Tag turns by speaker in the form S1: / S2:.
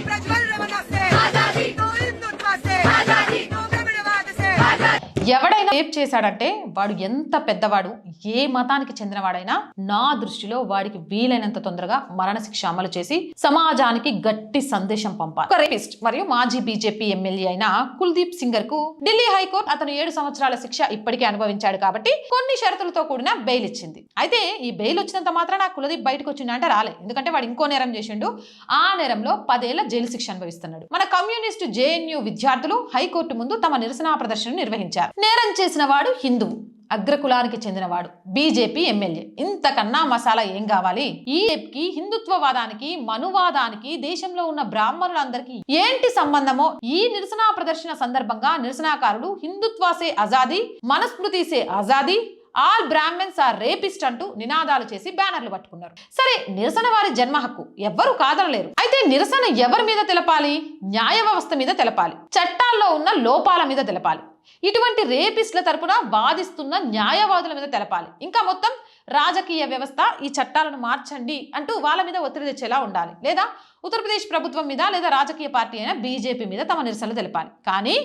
S1: Vem pra de olho,
S2: ఎవడైనా rape చేశాడంటే వాడు ఎంత పెద్దవాడు ఏ మతానికి చెందినవాడైనా నా దృష్టిలో వాడికి వీలైనంత తొందరగా మరణశిక్ష అమలు చేసి సమాజానికి గట్టి సందేశం పంపాలి. ఒక రేపిస్ట్ మరియు మాజీ బీజేపీ ఎమ్మెల్యే అయిన కుల్దీప్ సింగర్కు ఢిల్లీ హైకోర్టు అతను ఏడు సంవత్సరాల శిక్ష ఇప్పటికే అనుభవించాడు కాబట్టి కొన్ని షరతులతో కూడిన బెయిల్ ఇచ్చింది. అయితే ఈ బెయిల్ వచ్చినంత మాత్రాన కులదీప్ బయటకు వచ్చిందంటే రాలే. ఎందుకంటే వాడు ఇంకో నేరం చేసిండు. ఆ నేరంలో పదేళ్ళ జైలు శిక్ష అనుభవిస్తున్నాడు. మన కమ్యూనిస్టు జేఎన్యూ విద్యార్థులు హైకోర్టు ముందు తమ నిరసన ప్రదర్శన నిర్వహించారు. నేరం చేసిన వాడు హిందువు అగ్రకులానికి చెందినవాడు బీజేపీ ఎమ్మెల్యే. ఇంతకన్నా మసాలా ఏం కావాలి? ఈ కి హిందుత్వవాదానికి మనువాదానికి దేశంలో ఉన్న బ్రాహ్మణులందరికీ ఏంటి సంబంధమో ఈ నిరసన ప్రదర్శన సందర్భంగా నిరసనకారులు హిందుత్వాసే ఆజాదీ మనస్మృతిసే ఆజాదీ ఆల్ బ్రాహ్మణ్స్ ఆర్ రేపిస్ట్ అంటూ నినాదాలు చేసి బ్యానర్లు పట్టుకున్నారు. సరే నిరసన వారి జన్మ హక్కు ఎవ్వరూ కాదనలేరు. అయితే నిరసన ఎవరి మీద తెలపాలి? న్యాయ వ్యవస్థ మీద తెలపాలి. చట్టాల్లో ఉన్న లోపాల మీద తెలపాలి. ఇటువంటి రేపిస్ట్ల తరపున వాదిస్తున్న న్యాయవాదుల మీద తెలపాలి. ఇంకా మొత్తం రాజకీయ వ్యవస్థ ఈ చట్టాలను మార్చండి అంటూ వాళ్ళ మీద ఒత్తిడి తెచ్చేలా ఉండాలి. లేదా ఉత్తరప్రదేశ్ ప్రభుత్వం మీద లేదా రాజకీయ పార్టీ అయిన బీజేపీ మీద తమ నిరసనలు తెలపాలి. కానీ